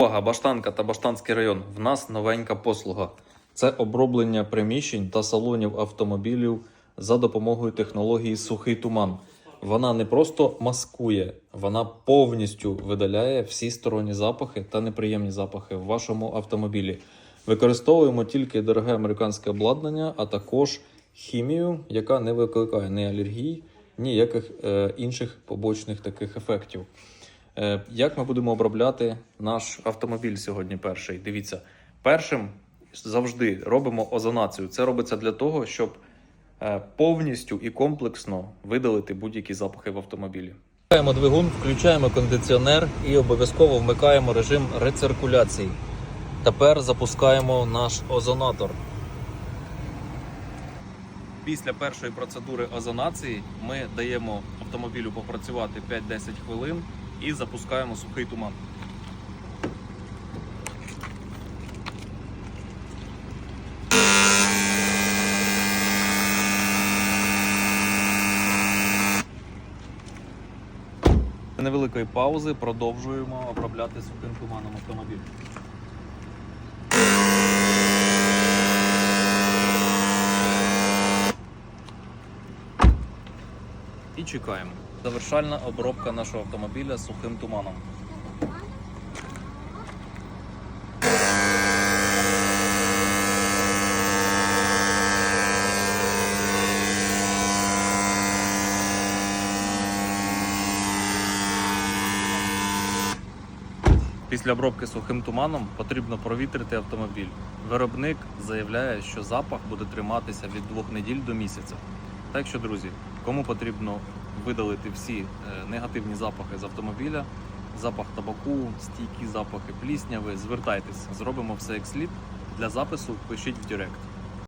Увага, Баштанка та Баштанський район. В нас новенька послуга. Це оброблення приміщень та салонів автомобілів за допомогою технології сухий туман. Вона не просто маскує, вона повністю видаляє всі сторонні запахи та неприємні запахи в вашому автомобілі. Використовуємо тільки дороге американське обладнання, а також хімію, яка не викликає ні алергій, ніяких е, інших побочних таких ефектів. Е, Як ми будемо обробляти наш автомобіль сьогодні перший? Дивіться, першим завжди робимо озонацію. Це робиться для того, щоб е, повністю і комплексно видалити будь-які запахи в автомобілі. Вмикаємо двигун, включаємо кондиціонер і обов'язково вмикаємо режим рециркуляції. Тепер запускаємо наш озонатор. Після першої процедури озонації ми даємо автомобілю попрацювати 5-10 хвилин і запускаємо сухий туман. Невеликої паузи продовжуємо обробляти сухим туманом автомобіль. І чекаємо. Завершальна обробка нашого автомобіля сухим туманом. Після обробки сухим туманом потрібно провітрити автомобіль. Виробник заявляє, що запах буде триматися від двох неділь до місяця. Так що, друзі, кому потрібно видалити всі е, негативні запахи з автомобіля, запах табаку, стійкі запахи плісняви, звертайтесь, зробимо все як слід. Для запису пишіть в Директ.